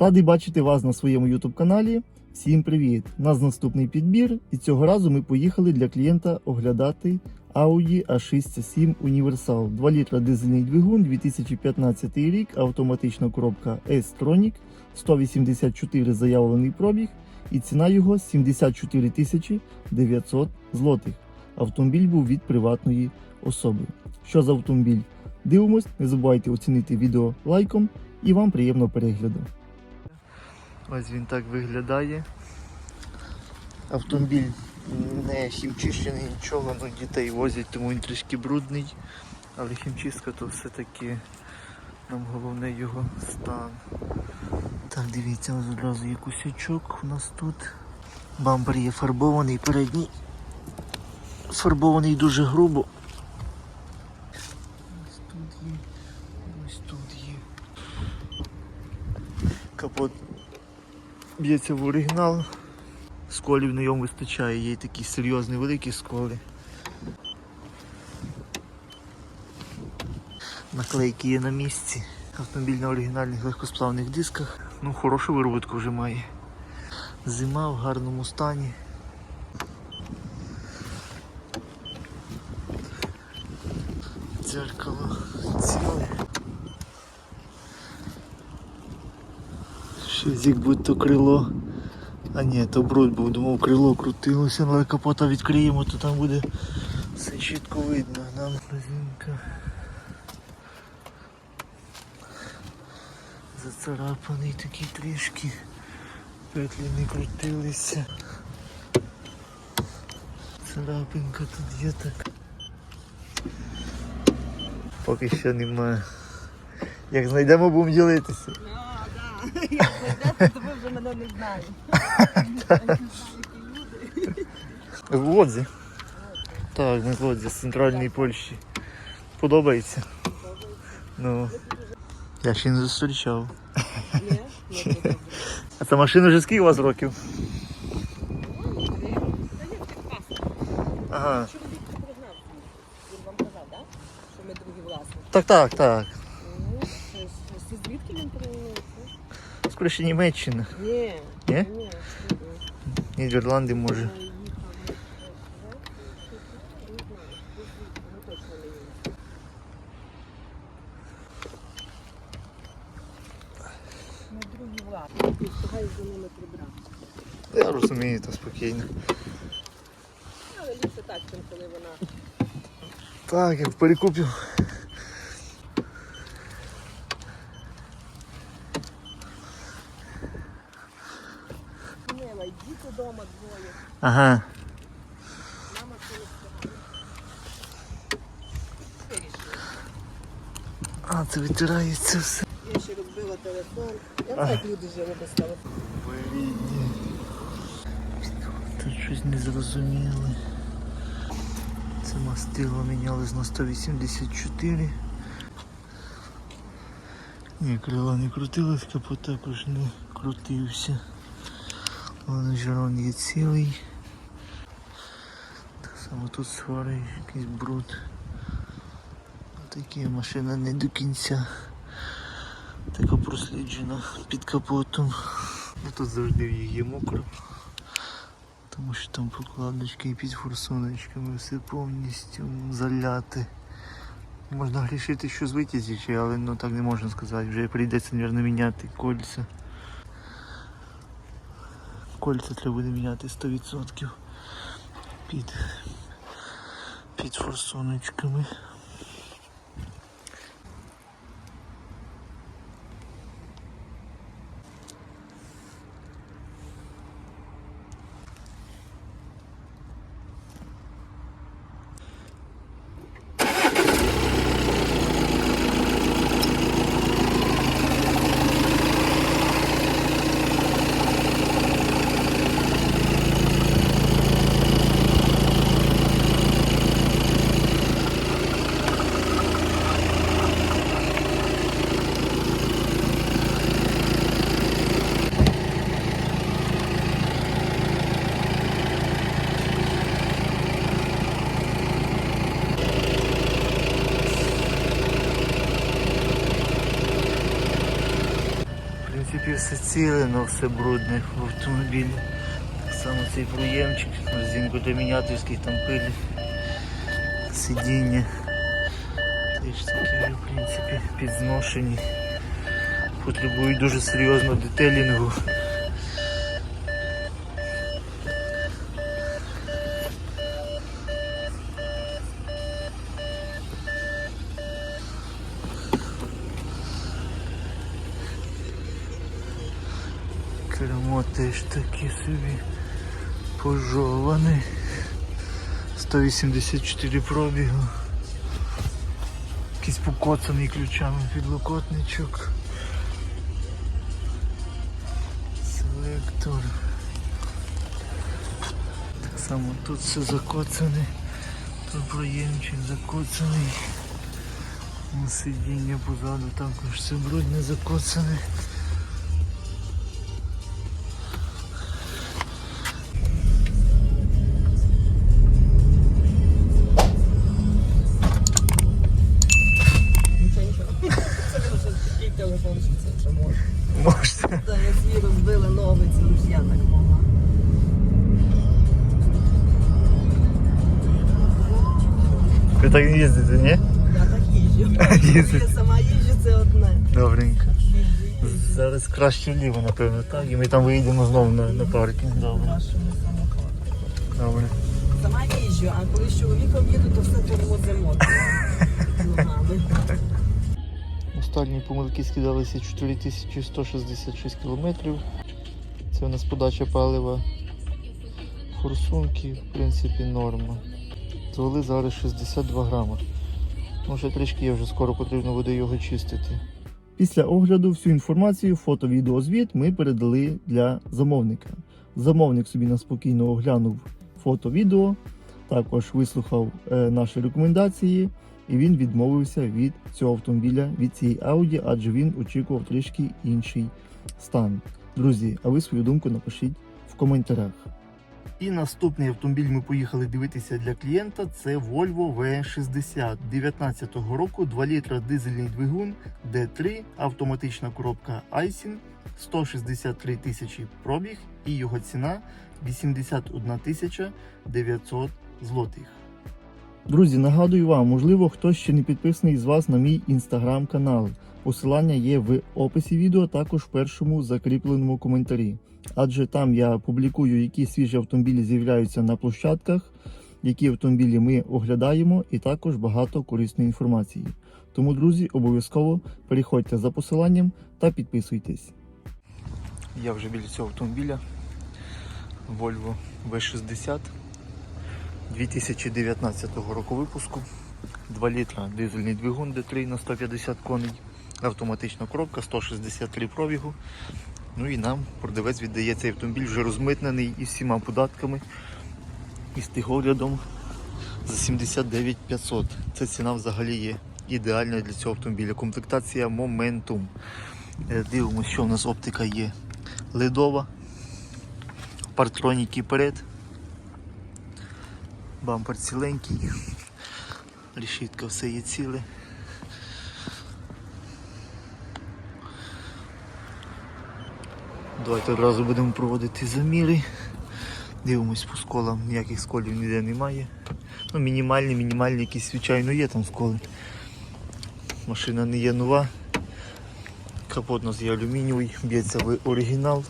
Радий бачити вас на своєму YouTube каналі. Всім привіт! У нас наступний підбір, і цього разу ми поїхали для клієнта оглядати Audi A6 Universal. 2 літра дизельний двигун, 2015 рік, автоматична коробка S-Tronic, 184 заявлений пробіг і ціна його 74 тисячі 900 злотих. Автомобіль був від приватної особи. Що за автомобіль? Дивимось, не забувайте оцінити відео лайком і вам приємного перегляду. Ось він так виглядає. Автомобіль не хімчищений, нічого, ну дітей возять, тому він трішки брудний. Але хімчистка то все-таки нам головне його стан. Так, дивіться, ось одразу є кусячок у нас тут. Бампер є фарбований, передній. Фарбований дуже грубо. Ось тут є, ось тут є. Капот б'ється в оригінал. Сколів на ньому вистачає, є такі серйозні великі сколи. Наклейки є на місці. Автомобіль на оригінальних легкосплавних дисках. Ну, хорошу виробітку вже має. Зима в гарному стані. Дзеркало ціле. Щось як будто крило. А ні, то бруд був, думав крило крутилося, але капота відкриємо, то там буде все чітко видно. Нам резинка зацарапаний такий трішки. Петлі не крутилися. Царапинка тут є так. Поки що немає. Як знайдемо, будемо ділитися. А, да. Як знайдете, то ви вже мене не знаєте. В Лодзі. Так, ми з Лодзі, з центральної Польщі. Подобається. Ну. Я ще не зустрічав. Ні? Ні, ні, ні. А ця машина вже скільки у вас років? Та є паспорт. Ага. Що ви тільки признав? Він вам казав, так? Що ми другі власники. Так, так, так. Скоріше Німеччина. Ні. Ні? Ні. Нідерланди може. Ми другі власники. Встигай за ними прибрати. Я розумію, то спокійно. Але ліпше так, чим коли вона Так, як в Ага. А, це витирається все. Я ще розбила телефон. Я як люди жили без телефону. Тут щось не зрозуміли. Це мастило мінялось на 184. Ні, крила не крутилось, капот також не крутився. Лонжерон є цілий. Само тут свари, якийсь бруд. Такі машина не до кінця. Така просліджена під капотом. Ну, тут завжди їх мокро. Тому що там покладочки і під форсуночками все повністю заляте. Можна грішити, що з витязічі, але ну так не можна сказати. Вже прийдеться, мабуть, міняти кольця. Кольця треба буде міняти 100% під, під форсуночками. Ціле, все брудне в автомобілі. Так само цей проємчик, до домінятовський, там пилі, сидіння. Теж такі, в принципі, підзношені. Потребують дуже серйозного детелінгу. Кермо теж такі собі пожований. 184 пробігу. Якийсь покоцаний ключами підлокотничок. Селектор. Так само тут все закоцане. Тут проємчик закоцаний. Сидіння позаду також все брудне закоцане. Так не їздите, ні? Я так їжджу. Їздите. Я сама їжджу, це одне. Добренько. Зараз краще вліво, напевно, так? І ми там виїдемо знову на, на паркінг. Добре. Добре. Сама їжджу, а коли з чоловіком їду, то все тормозимо. Ногами. Останні помилки скидалися 4166 кілометрів. Це у нас подача палива. Форсунки, в принципі, норма. Звели зараз 62 грама. Ну, ще трішки є, вже скоро потрібно буде його чистити. Після огляду всю інформацію, фото, відео, звіт ми передали для замовника. Замовник собі на спокійно оглянув фото, відео, також вислухав е, наші рекомендації, і він відмовився від цього автомобіля, від цієї Audi, адже він очікував трішки інший стан. Друзі, а ви свою думку напишіть в коментарях. І наступний автомобіль ми поїхали дивитися для клієнта. Це Volvo V60 19-го року, 2 літра дизельний двигун D3, автоматична коробка Айсін, 163 тисячі пробіг і його ціна 81 тисяча 900 злотих. Друзі, нагадую вам, можливо, хтось ще не підписаний з вас на мій інстаграм-канал. Посилання є в описі відео, також в першому закріпленому коментарі. Адже там я публікую, які свіжі автомобілі з'являються на площадках, які автомобілі ми оглядаємо, і також багато корисної інформації. Тому, друзі, обов'язково переходьте за посиланням та підписуйтесь. Я вже біля цього автомобіля Volvo V60 2019 року випуску. 2 літра дизельний двигун D3 на 150 коней, автоматична коробка, 163 пробігу. Ну і нам продавець віддає цей автомобіль вже розмитнений із всіма податками і з тихоглядом за 79 500. Ця ціна взагалі є ідеальною для цього автомобіля. Комплектація Momentum. Е, Дивимося, що у нас оптика є ледова, партроніки перед, бампер ціленький, решітка все є ціле. Давайте одразу будемо проводити заміри. Дивимось по сколам, ніяких сколів ніде немає. Ну, мінімальні, мінімальні якісь, звичайно, є там сколи. Машина не є нова. Капот у нас є алюмінієвий, б'ється в оригінал.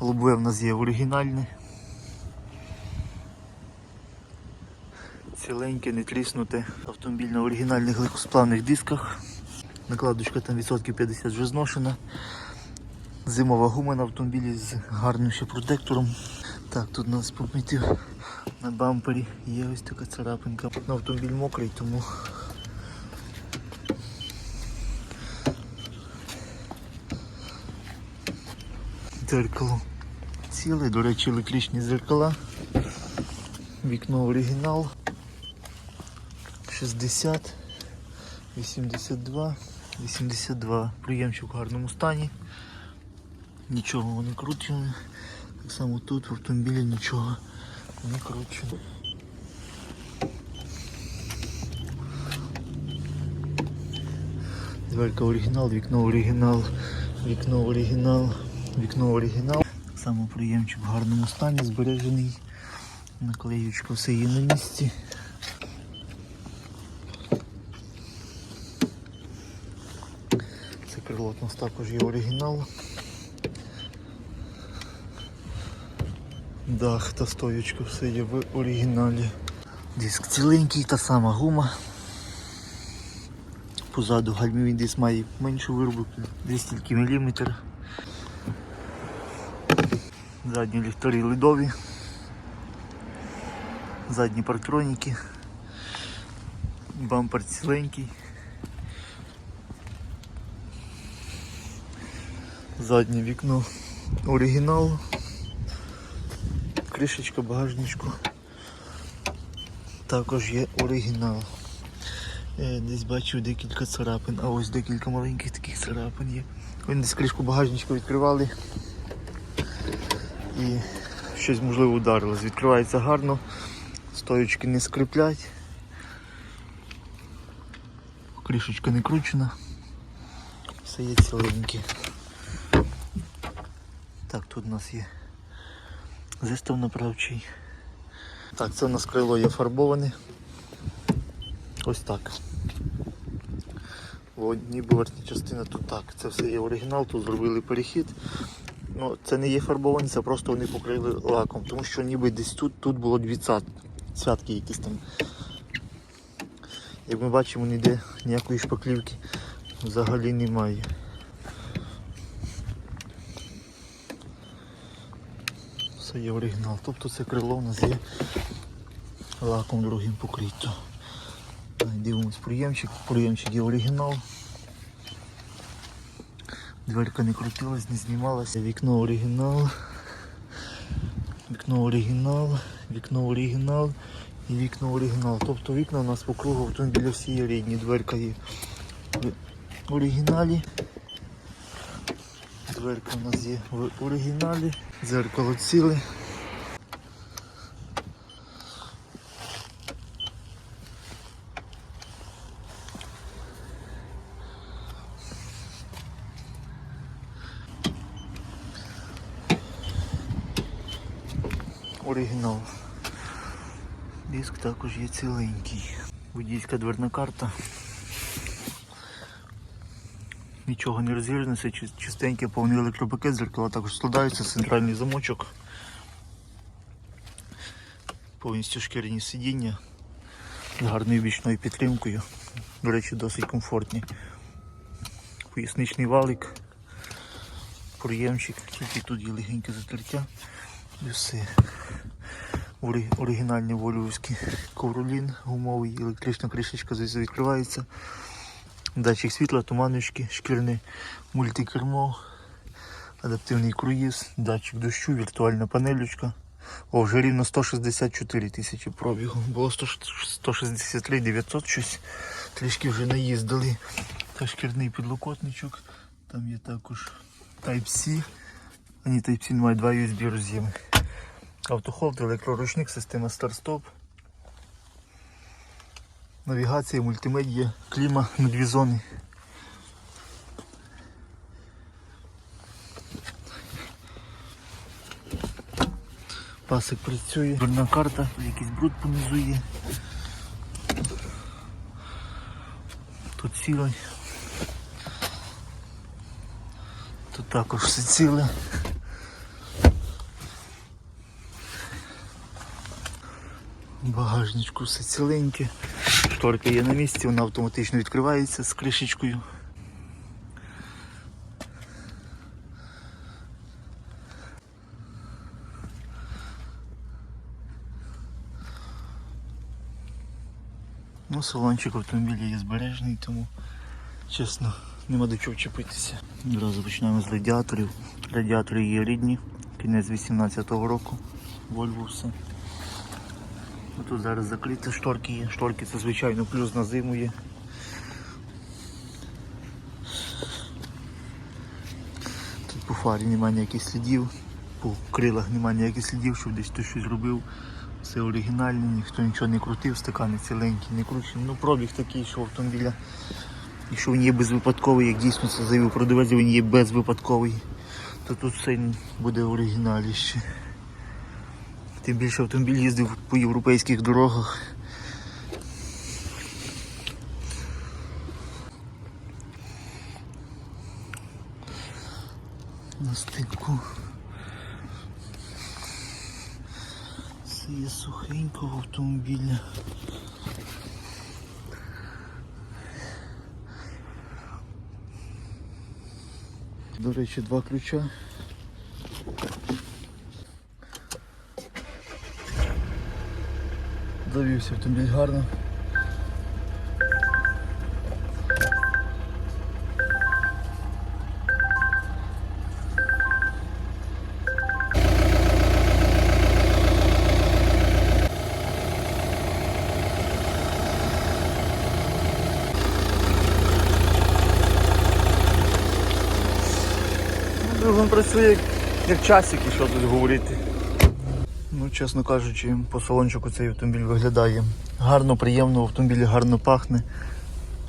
Лобове в нас є оригінальне. Ціленьке, не тріснуте. Автомобіль на оригінальних легкосплавних дисках. Накладочка там відсотків 50 вже зношена. Зимова гума на автомобілі з гарним ще протектором. Так, тут нас помітив на бампері є ось така царапинка. На автомобіль мокрий, тому дзеркало ціле, до речі, електричні дзеркала. Вікно оригінал. 60, 82, 82. Приємчик в гарному стані. Нічого не кручено. Так само тут в автомобілі нічого не кручено. Дверка оригінал, вікно оригінал, Вікно оригінал. Вікно оригінал. Так само приємчик в гарному стані, збережений. Наклеючка все є на місці. Це крило у нас також є оригінал. Дах та стоючка все є в оригіналі. Диск ціленький, та сама гума. Позаду гальмів він десь має меншу виробку, десь тільки міліметр. Задні ліхтарі ледові. Задні партроніки. Бампер ціленький. Заднє вікно оригінал. Кришечка багажничку. Також є оригінал. Е, Десь бачив декілька царапин, а ось декілька маленьких таких царапин є. Вони десь кришку багажничка відкривали і щось можливо ударилось. Відкривається гарно, стоючки не скриплять. Кришечка не кручена. Все є ціленьке. Так, тут у нас є зистав направчий. Так, це у нас крило є фарбоване. Ось так. Ніби верхня частина тут так. Це все є оригінал, тут зробили перехід. Ну, це не є фарбовані, це просто вони покрили лаком, тому що ніби десь тут, тут було дві цят, цятки якісь там. Як ми бачимо, ніде ніякої шпаклівки взагалі немає. Це є оригінал. Тобто це крило у нас є лаком другим покрито. Дивимось приємчик. Приємчик є оригінал. Дверка не крутилась, не знімалася. Вікно оригінал. Вікно оригінал, вікно оригінал і вікно оригінал. Тобто вікна у нас по кругу автомобіля всі є рідні. Дверка є в оригіналі. Дверка у нас є в оригіналі. Дзеркало ціле. Оригінал. Диск також є ціленький. Водійська дверна карта. Нічого не розріжеться, чис- чистеньке повний електропакет, зеркала також складаються, центральний замочок. Повністю шкіряні сидіння з гарною бічною підтримкою. До речі, досить комфортні. Поясничний валик, проємчик, тільки тут є легеньке затертя. І все. Ори- Оригінальні вольвовські ковролін гумовий, електрична кришечка звідси відкривається. Датчик світла, туманочки, шкірне мультикермо, адаптивний круїз, датчик дощу, віртуальна панелючка. О, вже рівно 164 тисячі пробігу. Було 163 900 щось. Трішки вже наїздили. Та шкірний підлокотничок. Там є також Type-C. А ні, Type-C немає, два USB роз'єми. Автохолд, електроручник, система старт-стоп. Навігація, мультимедія, кліма на дві зони. Пасик працює. Дверна карта, якийсь бруд понизу є. Тут цілий. Тут також все ціле. Багажничку все ціленьке. Шторка є на місці, вона автоматично відкривається з кришечкою. Ну, салончик автомобіля є збережений, тому чесно, нема до чого вчепитися. Одразу починаємо з радіаторів. Радіатори є рідні, кінець 18-го року. Volvo все. Тут зараз закриті шторки є. Шторки це звичайно плюс на зиму є. Тут по фарі немає ніяких слідів, по крилах немає ніяких слідів, щоб десь хтось щось робив. Все оригінальне, ніхто нічого не крутив, стакани ціленькі, не кручені. Ну пробіг такий, що автомобіля Якщо він є безвипадковий, як дійсно це заявив продавець, він є безвипадковий, то тут все буде в оригіналі ще. Тим більше автомобіль їздив по європейських дорогах. На стику. Це є сухенько в автомобілі. До речі, два ключа. Завівся автомобіль гарно. Двигун працює як, як часик, і що тут говорити. Чесно кажучи, по салончику цей автомобіль виглядає гарно, приємно, в автомобілі гарно пахне.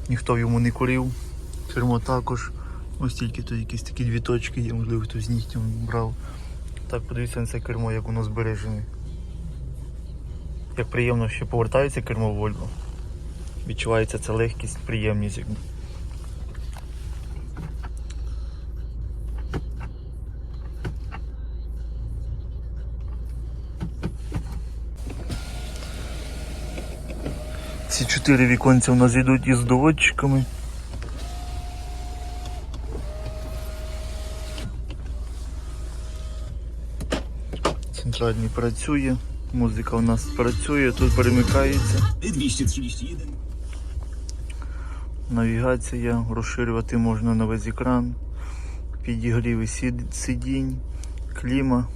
Ніхто в йому не курив. Кермо також. Ось тільки тут якісь такі дві точки є, можливо, хтось з нігтем брав. Так, подивіться на це кермо, як воно збережене. Як приємно, що повертається кермо в Volvo. Відчувається ця легкість, приємність. Чотири віконця у нас йдуть із доводчиками. Центральний працює, музика у нас працює, тут перемикається. 231. Навігація, розширювати можна на весь екран, підігріви сидінь, кліма.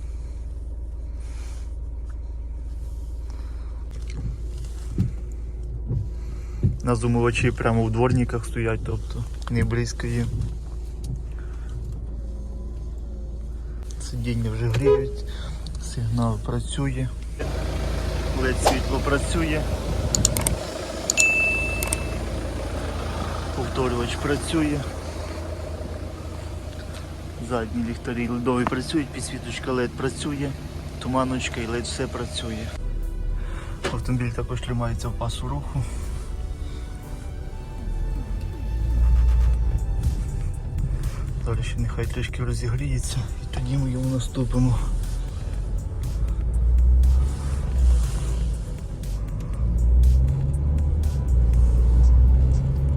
Назумувачі прямо в дворниках стоять, тобто не близько є. Сидіння вже гріють, сигнал працює, LED світло працює. Повторювач працює. Задні ліхтарі ледові працюють, підсвіточка LED працює, туманочка і LED все працює. Автомобіль також тримається в пасу руху. Зараз ще нехай трішки розігріється і тоді ми йому наступимо.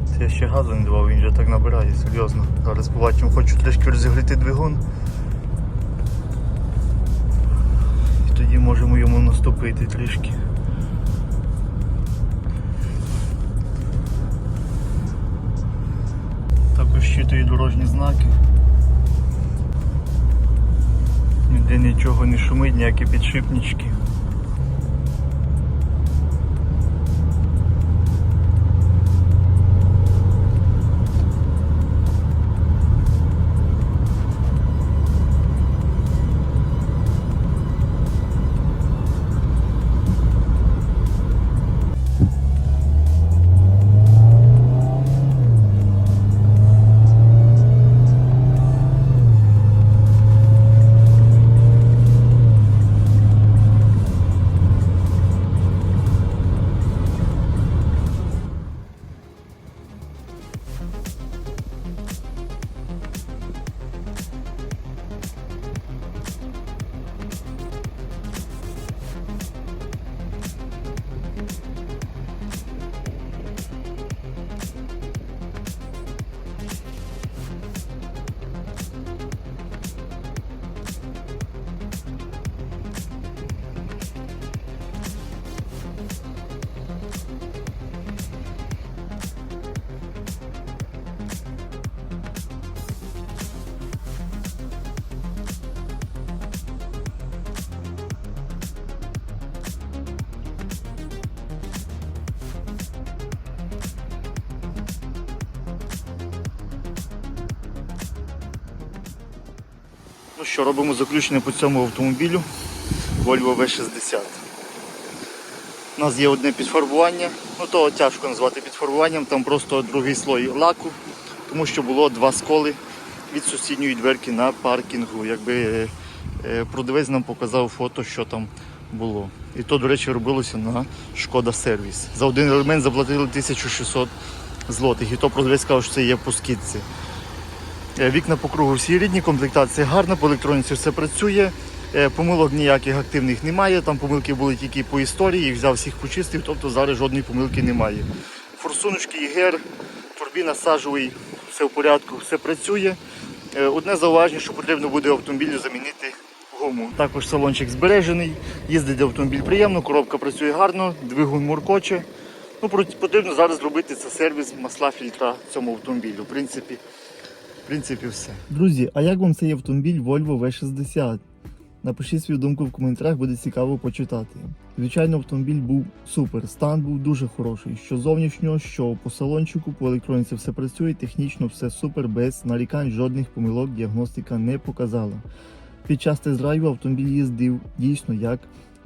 Це я ще газу не давав, він вже так набирає, серйозно. Зараз побачимо, хочу трішки розігріти двигун. І тоді можемо йому наступити трішки. Також щитує дорожні знаки. Ніде нічого не шумить, ніякі підшипнички. Ну що, робимо заключення по цьому автомобілю Volvo V60. У нас є одне підфарбування, ну то тяжко назвати підфарбуванням, там просто другий слой лаку, тому що було два сколи від сусідньої дверки на паркінгу. Якби е, е, продавець нам показав фото, що там було. І то, до речі, робилося на шкода сервіс. За один елемент заплатили 1600 злотих. І то продавець сказав, що це є по скидці. Е, Вікна по кругу всі рідні, комплектація гарна, по електроніці все працює. Е, Помилок ніяких активних немає. Там помилки були тільки по історії, їх взяв всіх почистив, тобто зараз жодної помилки немає. Форсуночки, ігер, турбіна сажовий, все в порядку, все працює. Е, Одне зауваження, що потрібно буде автомобілю замінити гуму. Також салончик збережений, їздить автомобіль приємно, коробка працює гарно, двигун муркоче. Ну, потрібно зараз зробити це сервіс масла фільтра цьому автомобілю. В принципі, принципі, все. Друзі, а як вам цей автомобіль Volvo V60? Напишіть свою думку в коментарях, буде цікаво почитати. Звичайно, автомобіль був супер, стан був дуже хороший. Що зовнішнього, що по салончику, по електроніці все працює, технічно все супер, без нарікань, жодних помилок діагностика не показала. Під час тест-драйву автомобіль їздив дійсно як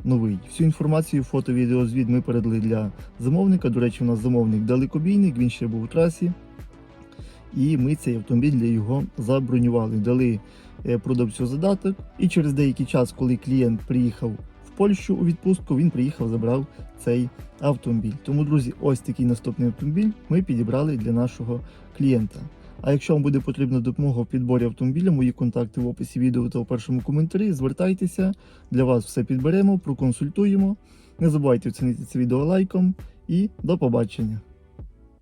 новий. Всю інформацію, фото, відео, звіт ми передали для замовника. До речі, у нас замовник далекобійник, він ще був у трасі. І ми цей автомобіль для його забронювали. Дали е, продавцю задаток. І через деякий час, коли клієнт приїхав в Польщу у відпустку, він приїхав, забрав цей автомобіль. Тому, друзі, ось такий наступний автомобіль ми підібрали для нашого клієнта. А якщо вам буде потрібна допомога в підборі автомобіля, мої контакти в описі відео та у першому коментарі. Звертайтеся, для вас все підберемо, проконсультуємо. Не забувайте оцінити це відео лайком і до побачення.